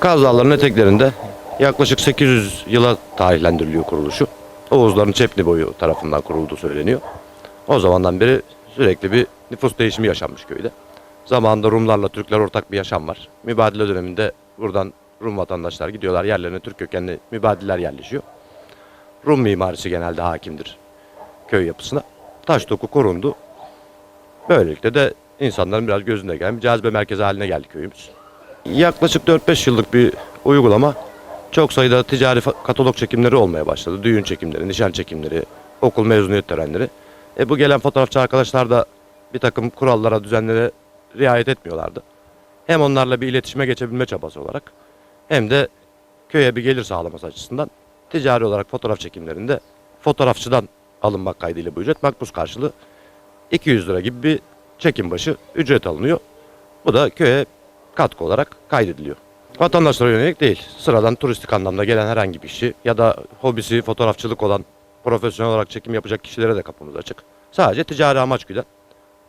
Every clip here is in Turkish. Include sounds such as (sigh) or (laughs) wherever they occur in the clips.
Kaz Dağları'nın eteklerinde yaklaşık 800 yıla tarihlendiriliyor kuruluşu. Oğuzların Çepni boyu tarafından kurulduğu söyleniyor. O zamandan beri sürekli bir nüfus değişimi yaşanmış köyde. Zamanında Rumlarla Türkler ortak bir yaşam var. Mübadele döneminde buradan Rum vatandaşlar gidiyorlar yerlerine Türk kökenli mübadiller yerleşiyor. Rum mimarisi genelde hakimdir köy yapısına. Taş doku korundu. Böylelikle de insanların biraz gözünde gelen bir cazibe merkezi haline geldi köyümüz. Yaklaşık 4-5 yıllık bir uygulama. Çok sayıda ticari katalog çekimleri olmaya başladı. Düğün çekimleri, nişan çekimleri, okul mezuniyet törenleri. E bu gelen fotoğrafçı arkadaşlar da bir takım kurallara, düzenlere riayet etmiyorlardı. Hem onlarla bir iletişime geçebilme çabası olarak hem de köye bir gelir sağlaması açısından ticari olarak fotoğraf çekimlerinde fotoğrafçıdan alınmak kaydıyla bu ücret makbuz karşılığı 200 lira gibi bir çekim başı ücret alınıyor. Bu da köye katkı olarak kaydediliyor. Vatandaşlara yönelik değil. Sıradan turistik anlamda gelen herhangi bir kişi ya da hobisi fotoğrafçılık olan profesyonel olarak çekim yapacak kişilere de kapımız açık. Sadece ticari amaç güden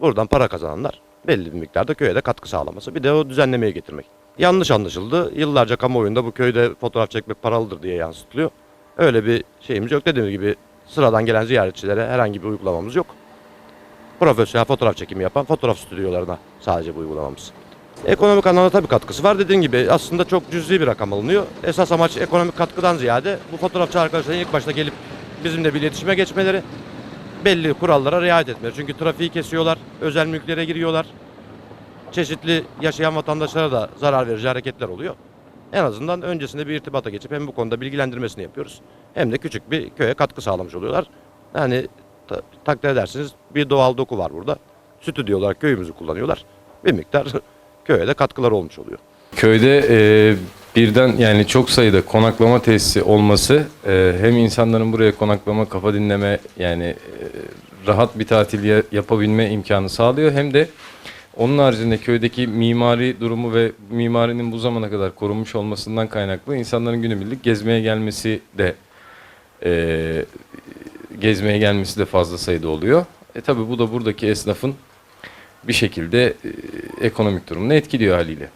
buradan para kazananlar belli bir miktarda köye de katkı sağlaması. Bir de o düzenlemeye getirmek. Yanlış anlaşıldı. Yıllarca kamuoyunda bu köyde fotoğraf çekmek paralıdır diye yansıtılıyor. Öyle bir şeyimiz yok. Dediğim gibi sıradan gelen ziyaretçilere herhangi bir uygulamamız yok. Profesyonel fotoğraf çekimi yapan fotoğraf stüdyolarına sadece bu uygulamamız. Ekonomik anlamda tabii katkısı var. Dediğim gibi aslında çok cüzi bir rakam alınıyor. Esas amaç ekonomik katkıdan ziyade bu fotoğrafçı arkadaşların ilk başta gelip bizimle bir iletişime geçmeleri, belli kurallara riayet etmeleri. Çünkü trafiği kesiyorlar, özel mülklere giriyorlar. Çeşitli yaşayan vatandaşlara da zarar verici hareketler oluyor. En azından öncesinde bir irtibata geçip hem bu konuda bilgilendirmesini yapıyoruz. Hem de küçük bir köye katkı sağlamış oluyorlar. Yani ta- takdir edersiniz bir doğal doku var burada. Stüdyo olarak köyümüzü kullanıyorlar. Bir miktar (laughs) köye de katkılar olmuş oluyor. Köyde e, birden yani çok sayıda konaklama tesisi olması e, hem insanların buraya konaklama, kafa dinleme yani e, rahat bir tatil ya- yapabilme imkanı sağlıyor hem de onun haricinde köydeki mimari durumu ve mimarinin bu zamana kadar korunmuş olmasından kaynaklı insanların günübirlik gezmeye gelmesi de e, gezmeye gelmesi de fazla sayıda oluyor. E tabi bu da buradaki esnafın bir şekilde e, ekonomik durumunu etkiliyor haliyle.